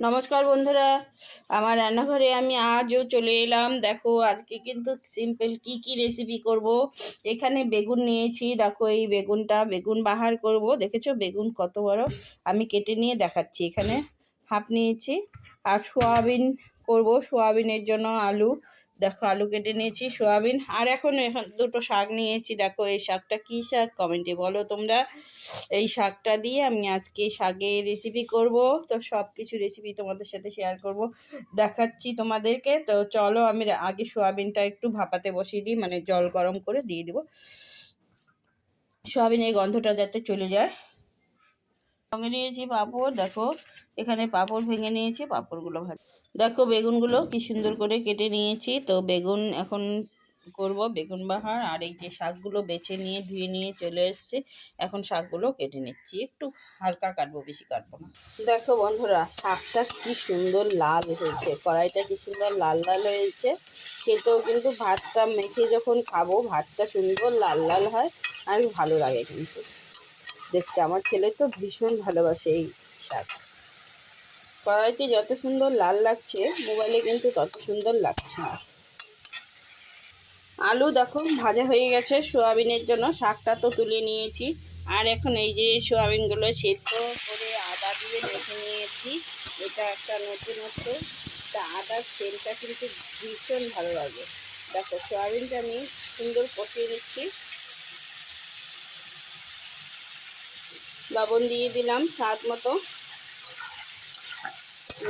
নমস্কার বন্ধুরা, আমার রান্নাঘরে আমি আজও চলে এলাম। দেখো, আজকে কিন্তু সিম্পল কি কি রেসিপি করব? এখানে বেগুন নিয়েছি। দেখো, এই বেগুনটা, বেগুন বাহার করব। দেখেছ, বেগুন কত বড়? আমি কেটে নিয়ে দেখাচ্ছি। এখানে হাফ নিয়েছি। আর সোয়াবিন করব। সোয়াবিনের জন্য আলু। দেখো, আলু কেটে নিয়েছি, সোয়াবিন। আর এখন এখন দুটো শাক নিয়েছি। দেখো, এই শাকটা কী শাক? কমেন্টে বলো তোমরা। এই শাকটা দিয়ে আমি আজকে শাকের রেসিপি করব। তো সব কিছু রেসিপি তোমাদের সাথে শেয়ার করব। দেখাচ্ছি তোমাদেরকে। তো চলো, আমি আগে সোয়াবিনটা একটু ভাপাতে বসিয়ে দিই। মানে জল গরম করে দিয়ে দেবো। সোয়াবিনের গন্ধটা যাতে চলে যায়। সঙ্গে নিয়েছি পাঁপড়। দেখো, এখানে পাঁপড় ভেঙে নিয়েছি, পাঁপড়গুলো ভাজ দেখো বেগুনগুলো কি সুন্দর করে কেটে নিয়েছি। তো বেগুন এখন করব, বেগুন বাহার। আর এই যে শাকগুলো বেছে নিয়ে, ধুয়ে নিয়ে চলে এসছে। এখন শাকগুলো কেটে নিচ্ছি। একটু হালকা কাটবো, বেশি কাটবো না। দেখো বন্ধুরা, শাকটা কি সুন্দর লাল হয়েছে। কড়াইটা কি সুন্দর লাল লাল হয়েছে। খেতেও কিন্তু ভাতটা মেখে যখন খাব, ভাতটা সুন্দর লাল লাল হয়। আর ভালো লাগে কিন্তু। দেখছি আমার ছেলে তো ভীষণ ভালোবাসে এই শাক। কড়াইতে যত সুন্দর লাল লাগছে, মোবাইলে কিন্তু তত সুন্দর লাগছে না। আলু দেখো, ভাজা হয়ে গেছে, সোয়াবিনের জন্য শাকটা তো তুলে নিয়েছি। আর এখন এই যে সোয়াবিনগুলো সেদ্ধ করে আদা দিয়ে মেখে নিয়েছি, এটা একটা নতুনত্ব তা আদার তেলটা কিন্তু ভীষণ ভালো লাগে। দেখো, সোয়াবিনটা আমি সুন্দর কষিয়ে নিচ্ছি। লবণ দিয়ে দিলাম স্বাদ মতো।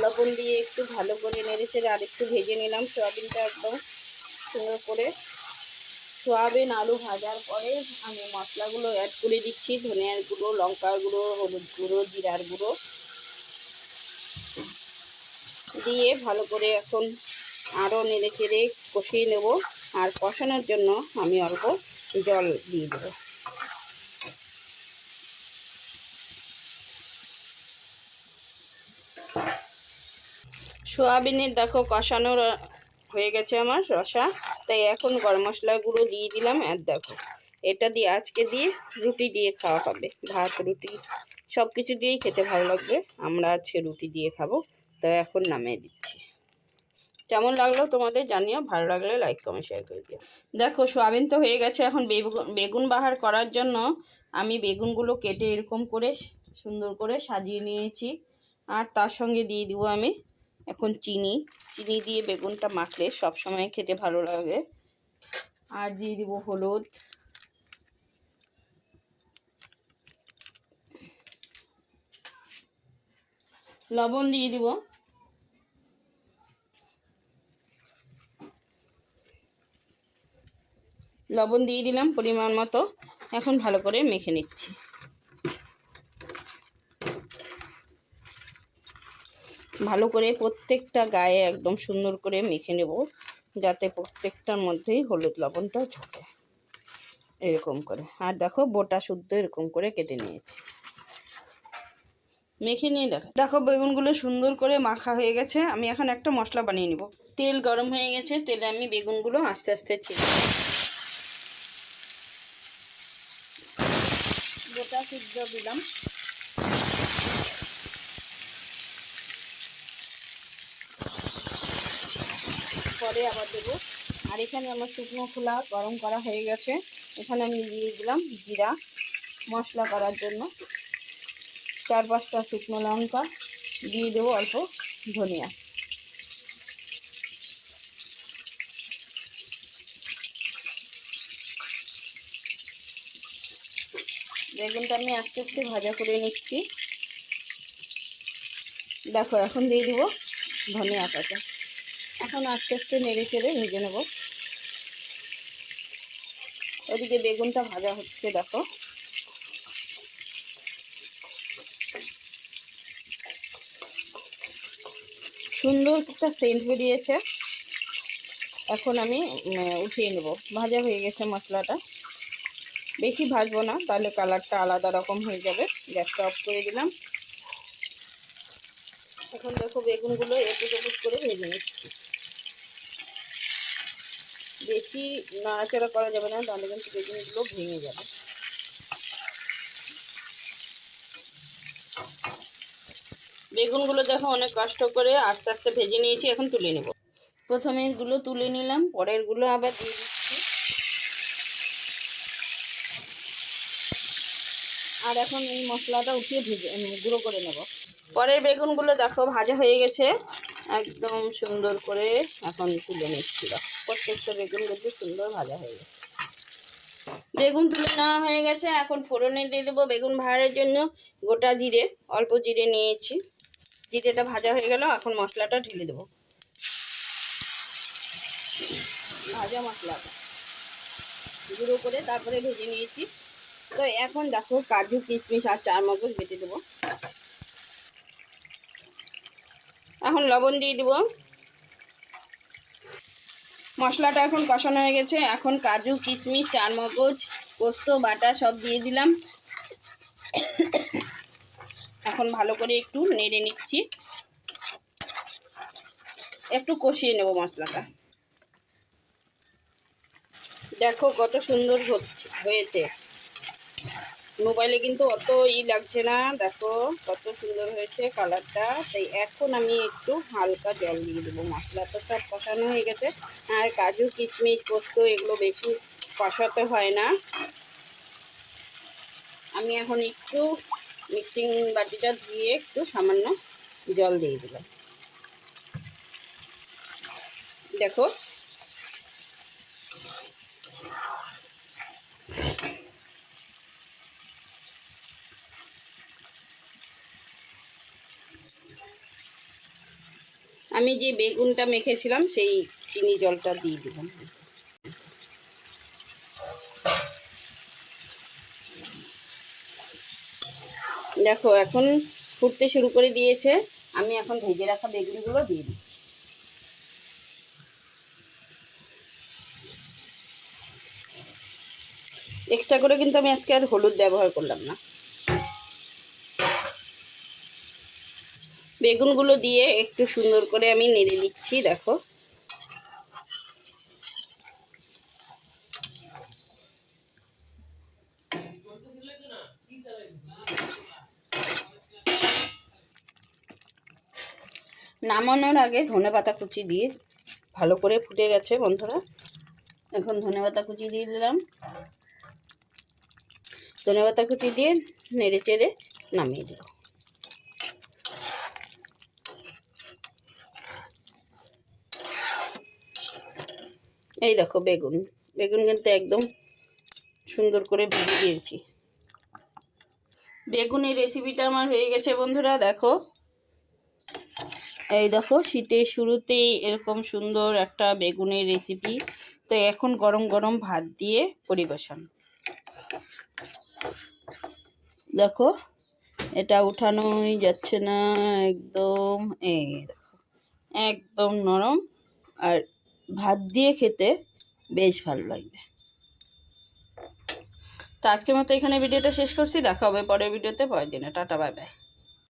লবণ দিয়ে একটু ভালো করে নেড়ে চেড়ে আর একটু ভেজে নিলাম, সোয়াবিনটা একদম সুন্দর করে। সোয়াবিন আলু ভাজার পরে আমি মশলাগুলো অ্যাড করে দিচ্ছি, ধনিয়ার গুঁড়ো, লঙ্কার গুঁড়ো, হলুদ গুঁড়ো, জিরার গুঁড়ো। দিয়ে ভালো করে এখন আরও নেড়ে চেড়ে কষিয়ে নেব, আর কষানোর জন্য আমি অল্প জল দিয়ে দেবো। সোয়াবিনের দেখো কষানোর হয়ে গেছে আমার রসা। তাই এখন গরম মশলা গুঁড়ো দিয়ে দিলাম। আর দেখো, এটা দিয়ে আজকে দিয়ে রুটি দিয়ে খাওয়া হবে। ভাত, রুটি সব কিছু দিয়েই খেতে ভালো লাগবে। আমরা আজকে রুটি দিয়ে খাব। তাই এখন নামিয়ে দিচ্ছি। কেমন লাগল তোমাদের জানিও। ভালো লাগলে লাইক, কমেন্ট শেয়ার করে দিও। দেখো, সোয়াবিন তো হয়ে গেছে এখন বেগুন বেগুন বাহার করার জন্য। আমি বেগুনগুলো কেটে এরকম করে সুন্দর করে সাজিয়ে নিয়েছি। আর তার সঙ্গে দিয়ে দিব আমি এখন চিনি চিনি দিয়ে বেগুনটা মাখলে সব সময় খেতে ভালো লাগে। আর দিয়ে দিব হলুদ। লবণ দিয়ে দিব। লবণ দিয়ে দিলাম পরিমাণ মতো। এখন ভালো করে মেখে নিচ্ছি। ভালো করে প্রত্যেকটা গায়ে একদম সুন্দর করে মেখে নেব, যাতে প্রত্যেকটার মধ্যেই হলুদ লবণটা ঝোঁকে এরকম করে। আর দেখো, বোটা শুদ্ধ এরকম করে কেটে নিয়েছি। মেখে নিয়ে দেখো। দেখো, বেগুনগুলো সুন্দর করে মাখা হয়ে গেছে। আমি এখন একটা মশলা বানিয়ে নিব। তেল গরম হয়ে গেছে, তেলে আমি বেগুনগুলো আস্তে আস্তে ছেড়ে গোটা সিদ্ধ দিলাম। পরে আবার দেবো। আর এখানে আমার শুকনো খোলা গরম করা হয়ে গেছে। এখানে আমি দিয়ে দিলাম জিরা মশলা করার জন্য। চার পাঁচটা শুকনো লঙ্কা, দিয়ে দেবো অল্প ধনিয়া। বেগুনটা আমি আস্তে আস্তে ভাজা করে নিচ্ছি। দেখো, এখন দিয়ে দিব ধনিয়া পাতা। এখন আস্তে আস্তে নেড়ে চেড়ে ভেজে নেব। ওদিকে বেগুনটা ভাজা হচ্ছে, দেখো। সুন্দর একটা সেন্ট বেরিয়েছে। এখন আমি উঠিয়ে নেব। ভাজা হয়ে গেছে মশলাটা। বেশি ভাজবো না, তাহলে কালারটা আলাদা রকম হয়ে যাবে। গ্যাসটা অফ করে দিলাম। এখন দেখো বেগুনগুলো এপুট এপুট করে ভেজে নিচ্ছি বেশি নাড়াচাড়া করা যাবে না তাহলে কিন্তু বেগুনগুলো ভেঙে যাবে। বেগুনগুলো দেখো অনেক কষ্ট করে আস্তে আস্তে ভেজে নিয়েছি, এখন তুলে নেব। প্রথমে এগুলো তুলে নিলাম, পরেরগুলো আবার দিয়ে দিচ্ছি। আর এখন এই মশলাটা উঠিয়ে ভেজে গুঁড়ো করে নেব। পরের বেগুনগুলো দেখো, ভাজা হয়ে গেছে। একদম সুন্দর করে এখন তুলে নিচ্ছি। প্রত্যেকটা বেগুন কিন্তু সুন্দর ভাজা হয়ে গেছে। বেগুন তুলে নেওয়া হয়ে গেছে। এখন ফোড়নে দিয়ে দেবো বেগুন ভাজার জন্য গোটা জিরে, অল্প জিরে নিয়েছি। জিরেটা ভাজা হয়ে গেল, এখন মশলাটা ঢেলে দেবো। ভাজা মশলাটা গুঁড়ো করে তারপরে ভেজে নিয়েছি। তো এখন দেখো, কাজু, কিশমিশ আর চার মগজ বেটে দেবো। এখন লবণ দিয়ে দেবো। মশলাটা এখন কষানো হয়ে গেছে। এখন কাজু, কিশমিশ চার মগজ পোস্ত, বাটা সব দিয়ে দিলাম। এখন ভালো করে একটু নেড়ে নিচ্ছি। একটু কষিয়ে নেব মশলাটা। দেখো কত সুন্দর হচ্ছে, হয়েছে। মোবাইলে কিন্তু অত ই লাগছে না। দেখো কত সুন্দর হয়েছে কালারটা। তাই এখন আমি একটু হালকা জল দিয়ে দেবো। মশলা তো সব কষানো হয়ে গেছে। আর কাজু, কিশমিশ, পোস্ত এগুলো বেশি কষাতে হয় না। আমি এখন একটু মিক্সিং বাটিটা দিয়ে একটু সামান্য জল দিয়ে দিলাম। দেখো আমি যে বেগুনটা মেখেছিলাম, সেই চিনি জলটা দিয়ে দিলাম। দেখো, এখন ফুটতে শুরু করে দিয়েছে। আমি এখন ভেজে রাখা বেগুনগুলো দিয়ে দিচ্ছি। এক্সট্রা করে কিন্তু আমি আজকে আর হলুদ ব্যবহার করলাম না। বেগুনগুলো দিয়ে একটু সুন্দর করে আমি নেড়ে দিচ্ছি, দেখো। নামানোর আগে ধনে পাতা কুচি দিয়ে ভালো করে ফুটে গেছে বন্ধুরা। এখন ধনে পাতা কুচি দিয়ে দিলাম। ধনে পাতা কুচি দিয়ে নেড়ে চেড়ে নামিয়ে দেবো এই দেখো বেগুন। বেগুন কিন্তু একদম সুন্দর করে ভেজে দিয়েছি। বেগুনের রেসিপিটা আমার হয়ে গেছে বন্ধুরা, দেখো। এই দেখো, শীতের শুরুতেই এরকম সুন্দর একটা বেগুনের রেসিপি তো এখন গরম গরম ভাত দিয়ে পরিবেশন। দেখো, এটা উঠানোই যাচ্ছে না, একদম এই দেখো, একদম নরম। আর ভাত দিয়ে খেতে বেশ ভালো লাগবে। তো আজকের মতো এখানে ভিডিওটা শেষ করছি। দেখা হবে পরের ভিডিওতে। পরের দিনে। Ta ta, bye bye.